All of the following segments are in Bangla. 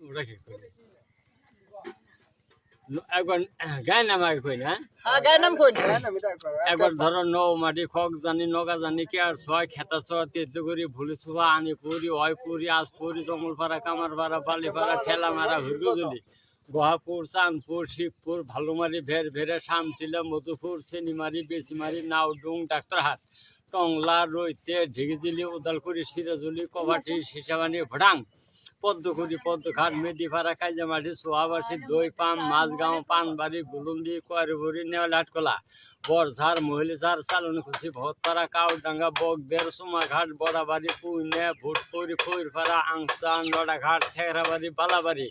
ওটা কি করি ন- একবার গায়ে নাম আগে কই না হ্যাঁ গায়ের নাম কই না একবার ধরো নৌ মাটি খক জানি নগা জানি কে আর ছয় খেতা ছয় তেতুগুড়ি ভুলি সুভা আনি পুরি হয় পুরি আজ পুরি জঙ্গলপাড়া কামারপাড়া বালিপাড়া ঠেলা মারা হুরগুজলি গোহাপুর চাঁদপুর শিবপুর ভালুমারি ভের ভেরে শামটিলা মধুপুর চেনিমারি বেচিমারি নাওডুং ডাক্তারহাট টংলা রৈতে ঝিগিজিলি উদালকুড়ি সিরাজুলি কবাটি সিসাবানি ভডাং। পদ্মকুড়ি পদ্মঘাট মেদিপাড়া কাইজামাটি সোহাবাসী দই পাম মাছগাঁও পানবাড়ি গুলুন্দি কয়ারবুড়ি নেওয়ালাটকলা বরঝার মহিলিঝার চালনখুশি ভটপাড়া কাউডাঙ্গা বগদের সোমাঘাট বড়াবাড়ি পুইনে ভুটপুরি খৈরপাড়া আংসান লড়াঘাট ঠেকরাবাড়ি বালাবাড়ি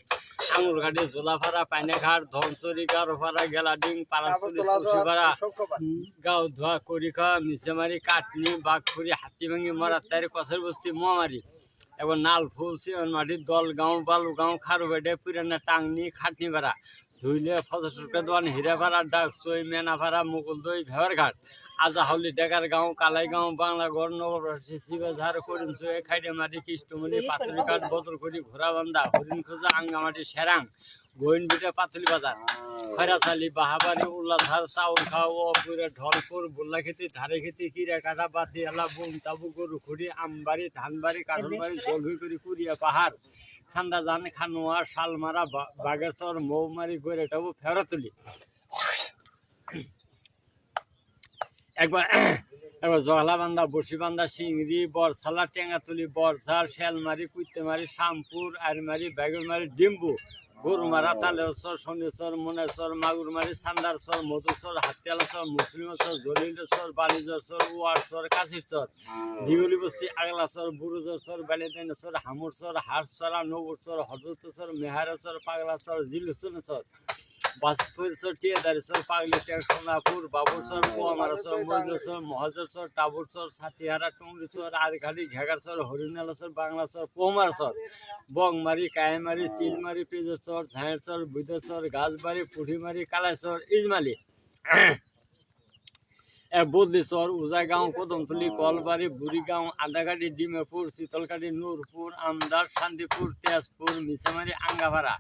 আঙুরঘাটি জোলাপাড়া পাইনাঘাট ধনসরি গারোপাড়া গেলাডিং কুশিপাড়া গাঁও ধোয়া করিকা মিসেমারি কাটনি বাঘপুরি হাতিভাঙ্গি মরা তারি কষের বস্তি মোয়ামারি এবং নালফুল বালু দলগাঁও বালুগাঁও খারুবেডে পুরানা টাংনি খাটনি ভাড়া ধুইলে ফজসুরকা দোয়ান হিরে ভাড়া ডাকসই মেনা ভাড়া মুকুল দই ভেবার ঘাট। আজাহলি ডেকার গাঁও নগর বাংলাগড় করিম শিবাঝার খাইডে মাটি কৃষ্ণমণি পাথরিঘাট বান্ধা হরিণ খোঁজা আঙ্গামাটি সেরাং। গোয়েনবিটা পাতলি বাজার। খয়রাচালি বাহাবাড়ি উল্লাধার চাউল খাও অপুরে ঢলপুর বুল্লাখেতি ধারে খেতি কিরা কাটা বাতি এলা বুম তাবু গরু খুঁড়ি আমবাড়ি ধানবাড়ি কাঠনবাড়ি জলহুইকুড়ি কুড়িয়া পাহাড় খান্দা জান খানোয়া শালমারা বাগেশ্বর মৌমারি গড়ে টাবু ফেরতুলি। একবার একবার জহলাবান্ধা বসিবান্ধা সিংড়ি বরসালা টেঙ্গাতুলি বরঝার শেলমারি কুইতেমারি শামপুর আরমারি বেগুনমারি ডিম্বু গরুমারা তালেশ্বর শনিশ্বর মনেশ্বর মাগুরমারি সান্দারশ্বর মধুশ্বর হাতিয়ালশ্বর মুসলিমশ্বর জলিলেশ্বর বাণিজ্যশ্বর ওয়ারশ্বর কাশিশ্বর দিগলি বস্তি আগলাশ্বর বুরুজশ্বর বালিদানেশ্বর হামুরশ্বর হাঁসছড়া নবুরশ্বর হজরতশ্বর মেহারেশ্বর পাগলাশ্বর জিলুসনেশ্বর বাসপুরেশ্বর টিয়াদারেশ্বর পাগলিটিয়া সোনাপুর বাবুরশ্বর কুয়ামারেশ্বর মজুরেশ্বর মহাজেশ্বর টাবুরশ্বর সাতিহারা টুংরিশ্বর আরঘাটি ঘেগারশ্বর হরিণালেশ্বর বাংলাশ্বর পোমারশ্বর বংমারি, কায়েমারি চিলমারি পেজেশ্বর ঝাঁয়েশ্বর বুধেশ্বর গাছবাড়ি, পুঠিমারি কালাশ্বর ইজমালি। এ বদলেশ্বর উজাগাঁও কদমতলি, কলবাড়ি, বুড়িগাঁও আদাগাড়ি ডিমেপুর শীতলকাটি নূরপুর, আমদার, শান্তিপুর, তেজপুর মিসামারি আঙ্গাভাড়া।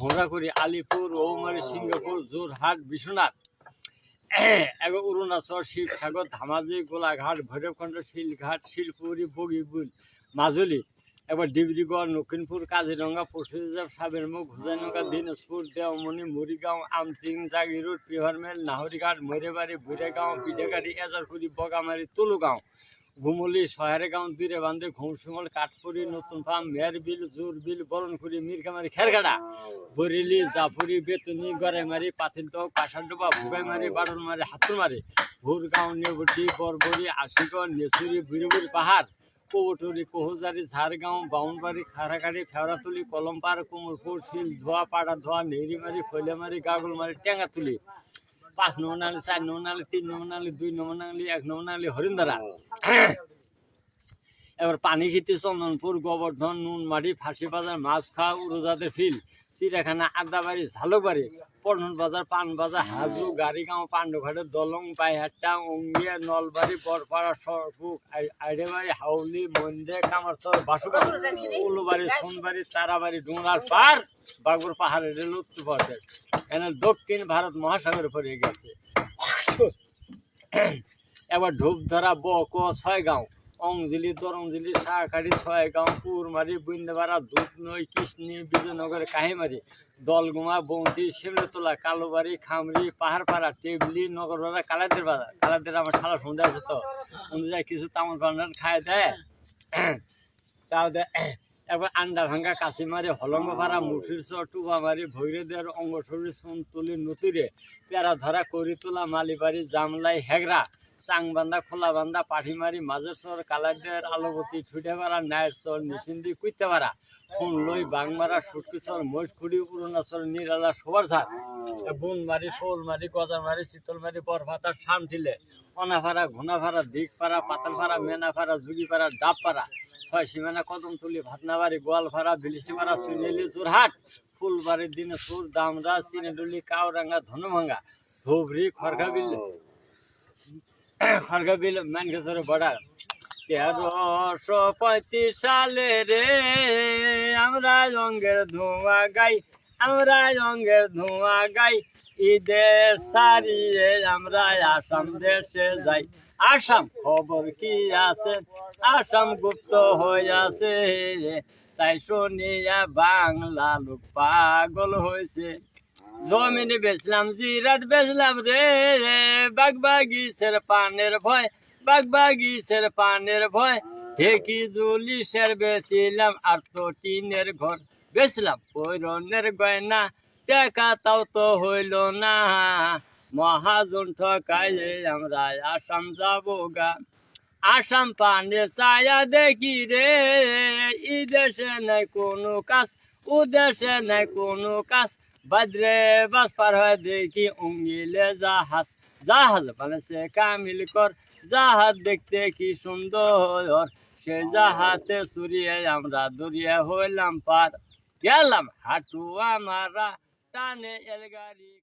ভোঁড়াকুড়ি আলিপুর রৌমারি সিঙ্গাপুর জোরহাট বিশ্বনাথ। এগো অরুণাচল শিবসাগর ধামাজি, গোলাঘাট ভৈরবখণ্ড শিলঘাট শিলপুরি বগিবুল, মাজুলী। এবার ডিব্রুগড় দক্ষিণপুর কাজিরঙ্গা পশুজাব সাবেরমুখ ঘুজানগা দিনাজপুর দেওমণি মুড়িগাঁও আমটিং জাগিরোড পিহরমেল নাহরিঘাট মৈরেবাড়ি বুড়েগাঁও পিঠেগাড়ি এজারপুরি বগামারি তুলুগাঁও। ঘুমলি সহারেগাঁও দিরে বান্ধে ঘুমসুমল কাঠপুরি, নতুন ফার্ম মেরবিল জোরবিল বরণখুরি মিরকামারি খেরগাড়া। বরেলি, জাফুরি, বেতনি গড়াইমারি পাতিলটক কাঁসারডোবা ভুগাইমারি বাড়নমারি হাতুরমারি ভুরগাঁও নেবটি, বরবরি, আশিগড় নেচুরি বুড়িবুড়ি পাহাড়। কবটুরি কোহজারি, ঝাড়গাঁও, বাউনবাড়ি খারাকাড়ি ফেওড়াতুলি কলমপাড় কোমলপুর শিল ধোয়া, পাড়া ধোয়া নেহরিমারি ফৈলামারি গাগলমারি টেঙ্গাতুলি। পাঁচ নম্বর নালি, চার নম্বর তিন নম্বর দুই নম্বর নালি, এক নম্বর নালি হরিন্দারা এবার পানি খেতে চন্দনপুর, গোবর্ধন নুনমাটি ফাঁসি বাজার মাছখা উড়োজাদের ফিল, চিড়িয়াখানা আদাবাড়ি ঝালুকবাড়ি পটন বাজার পান বাজার হাজু, গাড়িগাঁও, পাণ্ডুঘাটে, দলং, পাইহাট্টা, অঙ্গিয়া, নলবাড়ি, বরপাড়া সরপুক আইডেবাড়ি, হাউলি, মন্দে, কামারচর, বাসুগাঁও, উলুবাড়ি, সোনবাড়ি, তারাবাড়ি ডুংরার পার বাগুর পাহাড়ের উত্তর প্রদেশ এখানে দক্ষিণ ভারত মহাসাগরে পড়ে গেছে। এবার ধূপধরা, বক, ছয়গাঁও অংজিলি দরংজিলি সাহাকাড়ি ছয়গাঁও কুরমারি বৃন্দাবাড়া ধূপনৈ, কৃষ্ণী, বিজয়নগর, কাহিমারি, দলগুমা বৌতি শিমলেতলা, কালোবাড়ি, খামরি, পাহাড়পাড়া, টেবলি নগরপাড়া কালাদের বাজার কালাদের আমার সারা সন্ধ্যা আছে তো। অনুযায়ী কিছু তামাল পান্ডার খায় দেয় তাও দেয় এবার আন্ডা ভাঙ্গা কাশিমারি হলঙ্গপাড়া মুসির চর, টুবামারি ভৈরদের অঙ্গশরী সোনতুলি নতুরে পেয়ারা ধরা, করিতোলা, মালিবাড়ি, জামলাই হেগরা চাংবান্ধা খোলাবান্ধা পাঠিমারি মাঝেশ্বর কালারদের আলোবতী ছুটেপাড়া নায়েরচর নিসিন্দি কুইতেপাড়া ফুনলই বাংমারা সুটকিচর মহিষখুড়ি অরুণাচল নিরালা, সোবারঝাড়, বনমারি, শোলমারি গজারমারি শীতলমারি, বরভাতা শামঠিলে অনাফাড়া ঘোনাফাড়া দিকপাড়া পাতালপাড়া মেনাফাড়া যুগিপাড়া ডাবপাড়া ছয় সীমানা কদমতলি ভাতনাবাড়ি গোয়ালপাড়া বিলিশিপাড়া সুনেলি জোরহাট ফুলবাড়ি, দিনাজপুর দামরা চিনেডুলি কাউরাঙ্গা ধনুভাঙ্গা, ধুবড়ি খড়গাবিল খড়গাবিল মানকেশ্বর বর্ডার। তেরোশো পঁয়ত্রিশ সালে রে আমরা রঙের ধোঁয়া গাই আমরা রঙের ধোঁয়া গাই, ঈদের সারিয়ে আমরা আসাম দেশে যাই। আসাম, খবর কি আছে? আসাম গুপ্ত হয়ে আছে। তাই শুনিয়া বাংলা লোক পাগল হয়েছে। জমিন বেচলাম, জিরাত বেচলাম রে। বাগ বাগিচের পানের ভয় বাগ বাগিচের পানের ভয়। ঢেকি জুলিশের বেচিলাম আর তো টিনের ঘর। বেচলাম পৈরনের গয়না টাকা তাও তো হইল না। মহাজন ঠকাইয়ে আমরা আসাম যাব গা। আসাম পানে ছায়া দেখি রে, ই দেশে নাই কোনো কাজ ও দেশে নাই কোনো কাজ। বাদরে বাস পার হয় দেখি উঙ্গিলে জাহাজ। জাহাজ বানাচ্ছে কামিল কর, জাহাজ দেখতে কি সুন্দর। সে জাহাতে চুরিয়ে আমরা দরিয়া হইলাম পার। গেলাম হাঁটু আমারা টানে এলগাড়ি